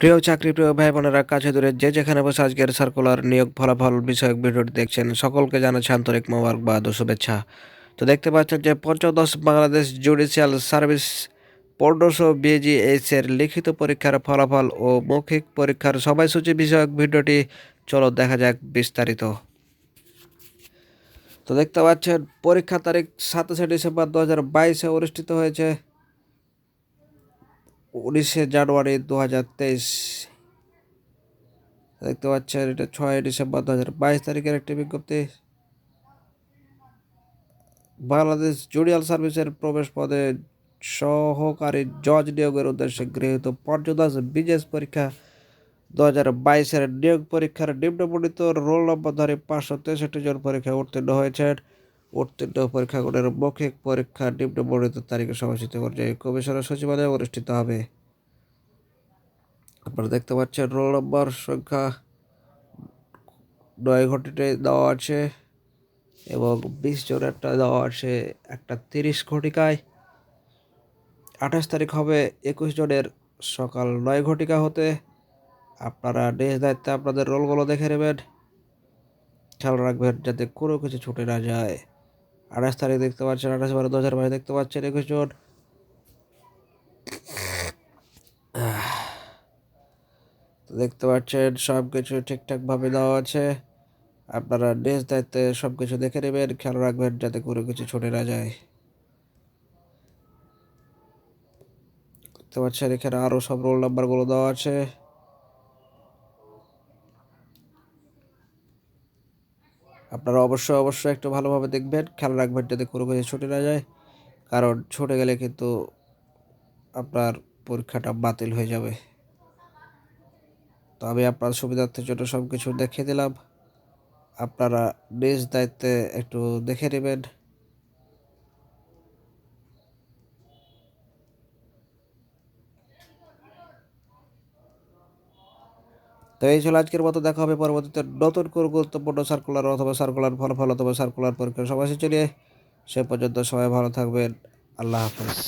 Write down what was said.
প্রিয় চাকরি, প্রিয় ভাই বোনেরা কাছে দূরে যে যেখানে বসে আজকের সার্কুলার নিয়োগ ফলাফল বিষয়ক ভিডিওটি দেখছেন, সকলকে জানাচ্ছি আন্তরিক মোবারকবাদ ও শুভেচ্ছা। তো দেখতে পাচ্ছেন যে পঞ্চদশ বাংলাদেশ জুডিশিয়াল সার্ভিস পনেরোশো বিজিএস এর লিখিত পরীক্ষার ফলাফল ও মৌখিক পরীক্ষার সবাইসূচি বিষয়ক ভিডিওটি চলো দেখা যাক বিস্তারিত। তো দেখতে পাচ্ছেন পরীক্ষা তারিখ সাতাশে ডিসেম্বর দু হাজার বাইশে অনুষ্ঠিত হয়েছে। উনিশে জানুয়ারি দু হাজার তেইশ। দেখতে পাচ্ছেন, এটা ছয় ডিসেম্বর দু হাজার বাইশ তারিখের একটি বিজ্ঞপ্তি। বাংলাদেশ জুডিয়াল সার্ভিসের প্রবেশ পদে সহকারী জজ নিয়োগের উদ্দেশ্যে গৃহীত পঞ্চদশ বিজেস পরীক্ষা দু হাজার বাইশের নিয়োগ পরীক্ষার নিম্নবর্ণিত রোল নম্বর নম্বরধারী পাঁচশো তেষট্টি জন পরীক্ষায় উত্তীর্ণ হয়েছেন। উত্তীর্ণ পরীক্ষাগুলোর মৌখিক পরীক্ষা নিম্নবর্ণিত তারিখে সমাচিত পর্যায়ে কমিশনের সচিবালয়ে অনুষ্ঠিত হবে। আপনারা দেখতে পাচ্ছেন, রোল নম্বর সংখ্যা নয় ঘটিতে দেওয়া আছে এবং বিশ জনেরটা দেওয়া আছে একটা তিরিশ ঘটিকায়। আঠাশ তারিখ হবে একুশ জনের সকাল নয় ঘটিকা হতে। আপনারা নিজ দায়িত্বে আপনাদের রোলগুলো দেখে নেবেন। খেয়াল রাখবেন যাতে কোনো কিছু ছুটে না যায়। আঠাশ তারিখ দেখতে পাচ্ছেন, আঠাশ বারো দু হাজার বাইশ দেখতে পাচ্ছেন, একুশ জন। দেখতে পাচ্ছেন সব কিছু ঠিকঠাকভাবে দেওয়া আছে। আপনারা নিজ দায়িত্বে সব কিছু দেখে নেবেন, খেয়াল রাখবেন যাতে কোনো কিছু ছুটে না যায়। দেখতে পাচ্ছেন, এখানে আরও সব রোল নাম্বারগুলো দেওয়া আছে। আপনারা অবশ্যই অবশ্যই একটু ভালোভাবে দেখবেন। খেয়াল রাখবেন যাতে কোনো কিছু ছুটে না যায়, কারণ ছুটে গেলে কিন্তু আপনার পরীক্ষাটা বাতিল হয়ে যাবে। তো আমি আপনার সুবিধার্থের জন্য সব কিছু দেখিয়ে দিলাম। আপনারা নিজ দায়িত্বে একটু দেখে নেবেন। তো এই ছিল আজকের মতো, দেখা হবে পরবর্তীতে নতুন কোনো গুরুত্বপূর্ণ সার্কুলার অথবা সার্কুলার ফলাফল অথবা সার্কুলার পরীক্ষা সবাই নিয়ে সে পর্যন্ত সবাই ভালো থাকবেন। আল্লাহ হাফেজ।